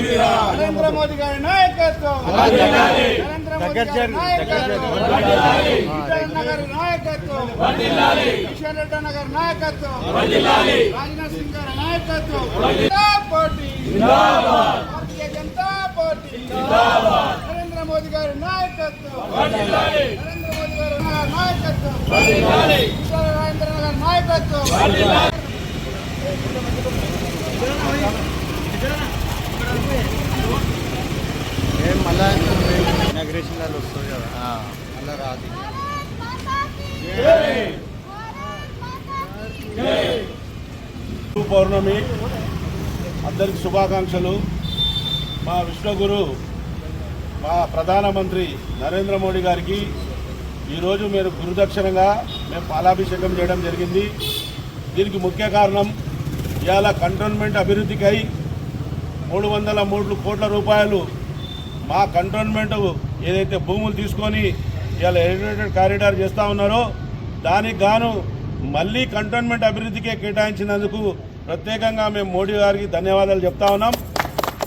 నరేంద్ర మోదీ గారి నాయకత్వం. నరేంద్ర మోదీ గారి నాయకత్వం. ఈటల గారి నాయకత్వం. కిషన్ రెడ్డి అన్న గారి నాయకత్వం. రాజ్నాథ్ సింగ్ గారి నాయకత్వం. పార్టీ. భారతీయ జనతా పార్టీ. నరేంద్ర మోదీ గారి నాయకత్వం. నరేంద్ర మోదీ గారి నాయకత్వం. రాజేంద్ర గారి నాయకత్వం. మేము మళ్ళా ఇనాగ్రేషన్ వస్తుంది కదా. మళ్ళా రాదు. పౌర్ణమి అందరికి శుభాకాంక్షలు. మా విశ్వగురు మా ప్రధానమంత్రి నరేంద్ర మోడీ గారికి ఈరోజు మీరు గురుదక్షిణగా మేము పాలాభిషేకం చేయడం జరిగింది. దీనికి ముఖ్య కారణం ఇవాళ కంటోన్మెంట్ అభివృద్ధికై మూడు వందల మూడు కోట్ల రూపాయలు మా కంటోన్మెంట్ ఏదైతే భూములు తీసుకొని ఇవాళ ఎలివేటెడ్ కారిడార్ చేస్తూ ఉన్నారో దానికి గాను మళ్ళీ కంటోన్మెంట్ అభివృద్ధికే కేటాయించినందుకు ప్రత్యేకంగా మేము మోడీ గారికి ధన్యవాదాలు చెప్తా ఉన్నాం.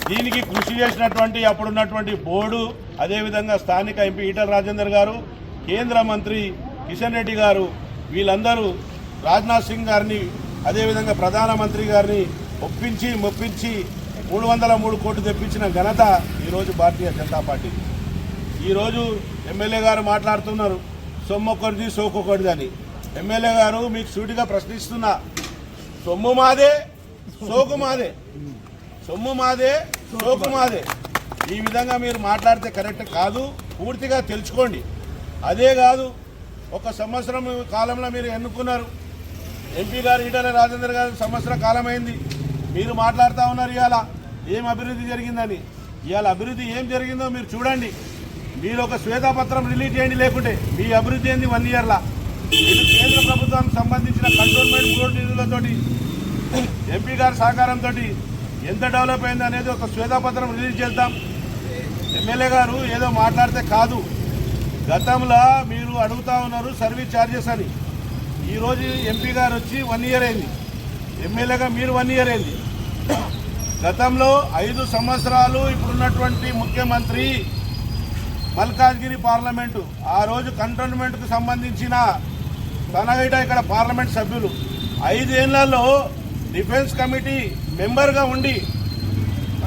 దీనికి కృషి చేసినటువంటి అప్పుడున్నటువంటి బోర్డు అదేవిధంగా స్థానిక ఎంపీ ఈటల రాజేందర్ గారు కేంద్ర మంత్రి కిషన్ రెడ్డి గారు వీళ్ళందరూ రాజ్నాథ్ సింగ్ గారిని అదేవిధంగా ప్రధానమంత్రి గారిని ఒప్పించి మొప్పించి మూడు వందల మూడు కోట్లు తెప్పించిన ఘనత ఈరోజు భారతీయ జనతా పార్టీ. ఈరోజు ఎమ్మెల్యే గారు మాట్లాడుతున్నారు సొమ్మొక్కడిది ఒకటిది అని. ఎమ్మెల్యే గారు మీకు సూటిగా ప్రశ్నిస్తున్నా సొమ్ము మాదే సోకు మాదే. సొమ్ము మాదే సోకు మాదే. ఈ విధంగా మీరు మాట్లాడితే కరెక్ట్ కాదు పూర్తిగా తెలుసుకోండి. అదే కాదు ఒక సంవత్సరం కాలంలో మీరు ఎన్నుకున్నారు. ఎంపీ గారు ఈటల రాజేందర్ గారు సంవత్సరం కాలమైంది. మీరు మాట్లాడుతూ ఉన్నారు ఇవాళ. ఏం అభివృద్ధి జరిగిందని? ఇవాళ అభివృద్ధి ఏం జరిగిందో మీరు చూడండి. మీరు ఒక శ్వేతపత్రం రిలీజ్ చేయండి లేకుంటే మీ అభివృద్ధి ఏంది వన్ ఇయర్లా? మీరు కేంద్ర ప్రభుత్వానికి సంబంధించిన కంటోన్మెంట్ బోర్డు నిధులతోటి ఎంపీ గారి సహకారంతో ఎంత డెవలప్ అయింది అనేది ఒక శ్వేతపత్రం రిలీజ్ చేద్దాం. ఎమ్మెల్యే గారు ఏదో మాట్లాడితే కాదు. గతంలో మీరు అడుగుతా ఉన్నారు సర్వీస్ ఛార్జెస్ అని. ఈరోజు ఎంపీ గారు వచ్చి వన్ ఇయర్ అయింది. ఎమ్మెల్యేగా మీరు వన్ ఇయర్ అయింది. గతంలో ఐదు సంవత్సరాలు ఇప్పుడున్నటువంటి ముఖ్యమంత్రి మల్కాజ్గిరి పార్లమెంటు ఆ రోజు కంటోన్మెంట్కు సంబంధించిన తనగైట ఇక్కడ పార్లమెంట్ సభ్యులు. ఐదేళ్ళలో డిఫెన్స్ కమిటీ మెంబర్గా ఉండి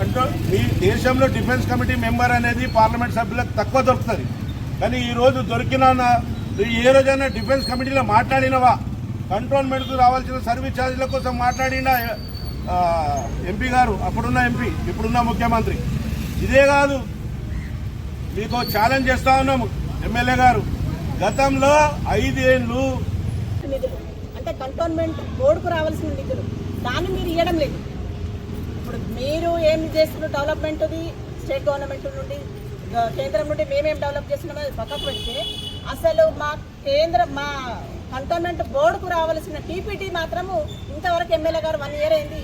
అంటే ఈ దేశంలో డిఫెన్స్ కమిటీ మెంబర్ అనేది పార్లమెంట్ సభ్యులకు తక్కువ దొరుకుతుంది. కానీ ఈరోజు దొరికిన ఏ రోజైనా డిఫెన్స్ కమిటీలో మాట్లాడినవా? కంటోన్మెంట్కు రావాల్సిన సర్వీస్ ఛార్జీల కోసం మాట్లాడినా ఎంపీ గారు అప్పుడున్న ఎంపీ ఇప్పుడున్న ముఖ్యమంత్రి. ఇదే కాదు మీకు ఛాలెంజ్ చేస్తా ఉన్నాము ఎమ్మెల్యే గారు. గతంలో ఐదేళ్ళు నిధులు. అంటే కంటోన్మెంట్ బోర్డుకు రావాల్సిన నిధులు. దాన్ని మీరు ఇవ్వడం లేదు. ఇప్పుడు మీరు ఏం చేస్తున్న డెవలప్మెంట్ది స్టేట్ గవర్నమెంట్ నుండి కేంద్రం నుండి మేమేం డెవలప్ చేస్తున్నామో అది పక్కకు పెడితే అసలు మా కేంద్ర మా కంటోన్మెంట్ బోర్డుకు రావాల్సిన టీపీటీ మాత్రము ఇంతవరకు ఎమ్మెల్యే గారు వన్ ఇయర్ అయింది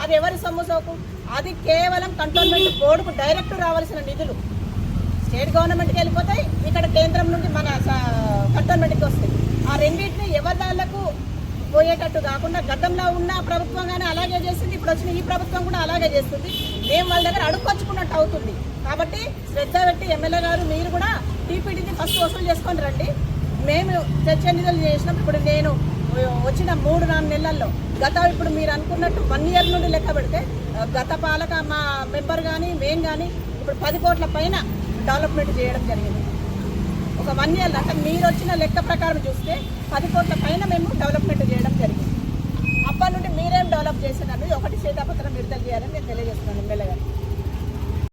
అది ఎవరి సొమ్ము. సోకు? అది కేవలం కంటోన్మెంట్ బోర్డుకు డైరెక్ట్ రావాల్సిన నిధులు స్టేట్ గవర్నమెంట్కి వెళ్ళిపోతాయి ఇక్కడ కేంద్రం నుండి మన కంటోన్మెంట్కి వస్తాయి ఆ రెండింటిని ఎవరి దాళ్ళకు పోయేటట్టు కాకుండా గతంలో ఉన్న ప్రభుత్వం కానీ అలాగే చేసింది ఇప్పుడు వచ్చిన ఈ ప్రభుత్వం కూడా అలాగే చేస్తుంది మేము వాళ్ళ దగ్గర అడుక్కొచ్చుకున్నట్టు అవుతుంది. కాబట్టి శ్రద్ధ పెట్టి ఎమ్మెల్యే గారు మీరు కూడా టీపీటీని ఫస్ట్ వసూలు చేసుకొని రండి. మేము చర్చ నిధులు చేసినప్పుడు ఇప్పుడు నేను వచ్చిన మూడు నాలుగు నెలల్లో గత ఇప్పుడు మీరు అనుకున్నట్టు వన్ ఇయర్ నుండి లెక్క పెడితే గత పాలక మా మెంబర్ కానీ మేము కానీ ఇప్పుడు పది కోట్ల పైన డెవలప్మెంట్ చేయడం జరిగింది. ఒక వన్ ఇయర్ అంటే మీరు వచ్చిన లెక్క ప్రకారం చూస్తే పది కోట్ల పైన మేము